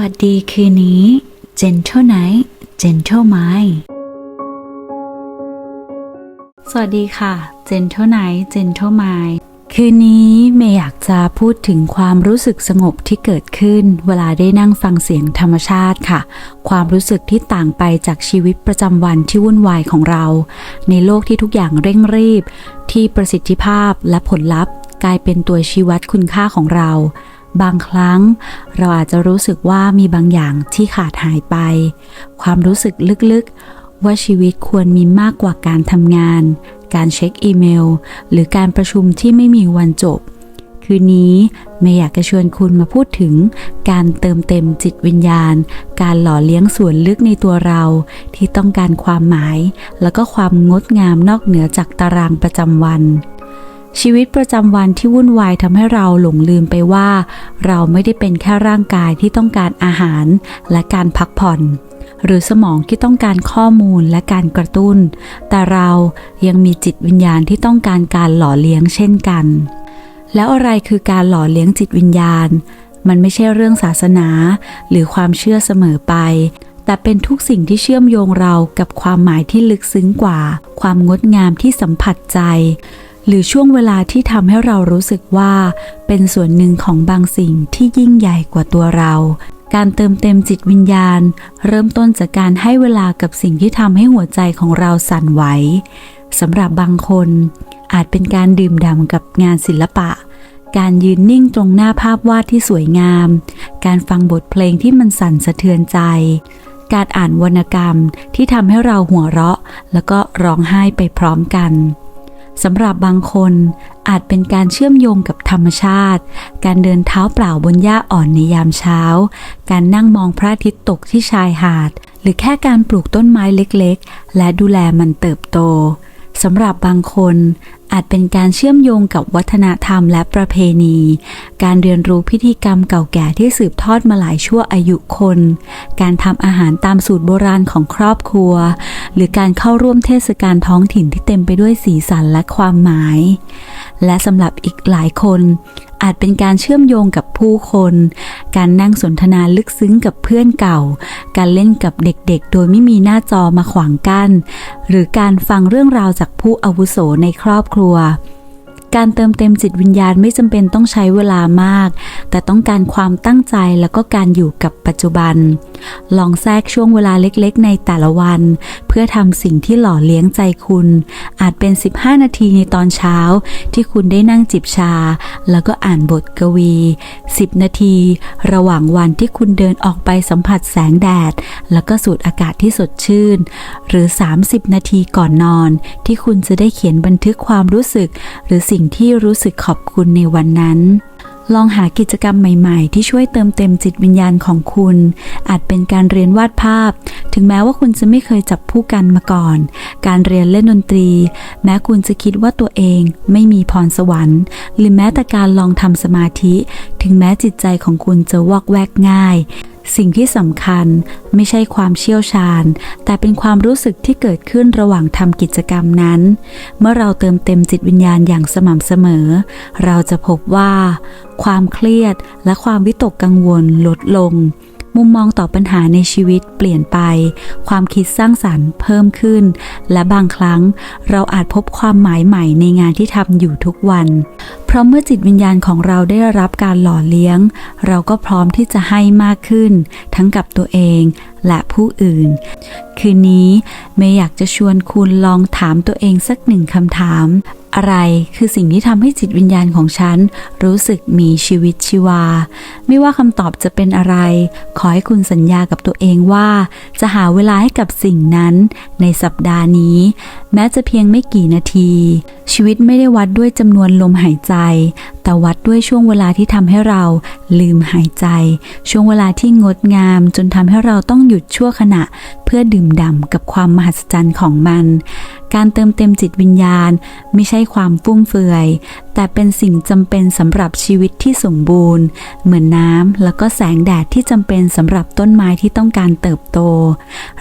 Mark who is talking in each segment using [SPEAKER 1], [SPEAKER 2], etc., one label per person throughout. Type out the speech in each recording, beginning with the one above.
[SPEAKER 1] วัสดีคืนนี้ Gentle Night Gentle Mind สวัสดีค่ะ Gentle Night Gentle Mind คืนนี้เมย์อยากจะพูดถึงความรู้สึกสงบที่เกิดขึ้น เวลาได้นั่งฟังเสียงธรรมชาติค่ะ ความรู้สึกที่ต่างไปจากชีวิตประจำวันที่วุ่นวายของเรา ในโลกที่ทุกอย่างเร่งรีบ ที่ประสิทธิภาพและผลลัพธ์ กลายเป็นตัวชี้วัดคุณค่าของเรา บางครั้งเราอาจจะรู้สึกว่ามีบางอย่างที่ขาดหายไป ความรู้สึกลึกๆ ว่าชีวิตควรมีมากกว่าการทำงาน การเช็คอีเมล หรือการประชุมที่ไม่มีวันจบ คืนนี้เมย์อยากจะชวนคุณมาพูดถึง การเติมเต็มจิตวิญญาณ การหล่อเลี้ยงส่วนลึกในตัวเรา ที่ต้องการความหมาย แล้วก็ความงดงามนอกเหนือจากตารางประจำวัน ชีวิตประจำวันที่วุ่นวายทำให้เราหลงลืมไปว่า เราไม่ได้เป็นแค่ร่างกายที่ต้องการอาหารและการพักผ่อน หรือสมองที่ต้องการข้อมูลและการกระตุ้น แต่เรายังมีจิตวิญญาณที่ต้องการการหล่อเลี้ยงเช่นกัน แล้วอะไรคือการหล่อเลี้ยงจิตวิญญาณ มันไม่ใช่เรื่องศาสนา หรือความเชื่อเสมอไปแต่เป็นทุกสิ่งที่เชื่อมโยงเรากับความหมายที่ลึกซึ้งกว่า ความงดงามที่สัมผัสใจ หรือช่วงเวลาที่ทำให้เรารู้สึกว่าเป็นส่วนหนึ่งของบางสิ่งที่ยิ่งใหญ่กว่าตัวเรา การเติมเต็มจิตวิญญาณ เริ่มต้นจากการให้เวลากับสิ่งที่ทำให้หัวใจของเราสั่นไหวสำหรับบางคน อาจเป็นการดื่มด่ำกับงานศิลปะ การยืนนิ่งตรงหน้าภาพวาดที่สวยงาม การฟังบทเพลงที่มันสั่นสะเทือนใจ การอ่านวรรณกรรมที่ทำให้เราหัวเราะ แล้วก็ร้องไห้ไปพร้อมกัน สำหรับบางคนอาจเป็นการเชื่อมโยงกับธรรมชาติ การเดินเท้าเปล่าบนหญ้าอ่อนในยามเช้า การนั่งมองพระอาทิตย์ตกที่ชายหาด หรือแค่การปลูกต้นไม้เล็กๆ และดูแลมันเติบโตสำหรับบางคน อาจเป็นการเชื่อมโยงกับวัฒนธรรมและประเพณี การเรียนรู้พิธีกรรมเก่าแก่ที่สืบทอดมาหลายชั่วอายุคน การทำอาหารตามสูตรโบราณของครอบครัว หรือการเข้าร่วมเทศกาลท้องถิ่นที่เต็มไปด้วยสีสันและความหมาย และสำหรับอีกหลายคน อาจเป็นการเชื่อมโยงกับผู้คน การนั่งสนทนาลึกซึ้งกับเพื่อนเก่า การเล่นกับเด็กๆ โดยไม่มีหน้าจอมาขวางกัน้น หรือการฟังเรื่องราวจากผู้อาวุโสในครอบครัวการเติมเต็มจิตวิญญาณไม่จำเป็นต้องใช้เวลามาก แต่ต้องการความตั้งใจแล้วก็การอยู่กับปัจจุบัน ลองแทรกช่วงเวลาเล็กๆ ในแต่ละวัน เพื่อทำสิ่งที่หล่อเลี้ยงใจคุณ อาจเป็น 15 นาทีในตอนเช้า ที่คุณได้นั่งจิบชา แล้วก็อ่านบทกวี 10 นาที ระหว่างวันที่คุณเดินออกไปสัมผัสแสงแดด แล้วก็สูดอากาศที่สดชื่น หรือ 30 นาทีก่อนนอน ที่คุณจะได้เขียนบันทึกความรู้สึก หรือสิ่งที่รู้สึกขอบคุณในวันนั้น ลองหากิจกรรมใหม่ๆ ที่ช่วยเติมเต็มจิตวิญญาณของคุณ อาจเป็นการเรียนวาดภาพ ถึงแม้ว่าคุณจะไม่เคยจับผู้กันมาก่อน การเรียนเล่นดนตรี แม้คุณจะคิดว่าตัวเองไม่มีพรสวรรค์ หรือแม้แต่การลองทำสมาธิ ถึงแม้จิตใจของคุณจะวอกแวกง่าย สิ่งที่สำคัญไม่ใช่ความเชี่ยวชาญ แต่เป็นความรู้สึกที่เกิดขึ้นระหว่างทำกิจกรรมนั้น เมื่อเราเติมเต็มจิตวิญญาณอย่างสม่ำเสมอ เราจะพบว่า ความเครียดและความวิตกกังวลลดลง มุมมองต่อปัญหาในชีวิตเปลี่ยนไป ความคิดสร้างสรรค์เพิ่มขึ้น และบางครั้งเราอาจพบความหมายใหม่ในงานที่ทำอยู่ทุกวัน เพราะเมื่อจิตวิญญาณของเราได้รับการหล่อเลี้ยง เราก็พร้อมที่จะให้มากขึ้น ทั้งกับตัวเองและผู้อื่น คืนนี้เมย์อยากจะชวนคุณลองถามตัวเองสักหนึ่งคำถาม อะไรคือสิ่งที่ทำให้จิตวิญญาณของฉัน รู้สึกมีชีวิตชีวา ไม่ว่าคำตอบจะเป็นอะไร ขอให้คุณสัญญากับตัวเองว่า จะหาเวลาให้กับสิ่งนั้นในสัปดาห์นี้ แม้จะเพียงไม่กี่นาที ชีวิตไม่ได้วัดด้วยจำนวนลมหายใจ แต่วัดด้วยช่วงเวลาที่ทำให้เราลืมหายใจ ช่วงเวลาที่งดงาม จนทำให้เราต้องหยุดชั่วขณะ เพื่อดื่มด่ำกับความมหัศจรรย์ของมัน การเติมเต็มจิตวิญญาณ ไม่ใช่ความฟุ่มเฟือยแต่เป็นสิ่งจำเป็นสำหรับชีวิตที่สมบูรณ์ เหมือนน้ำแล้วก็แสงแดดที่จำเป็นสำหรับต้นไม้ที่ต้องการเติบโต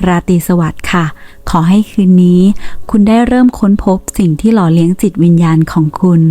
[SPEAKER 1] ราตรีสวัสดิ์ค่ะ ขอให้คืนนี้ คุณได้เริ่มค้นพบสิ่งที่หล่อเลี้ยงจิตวิญญาณของคุณ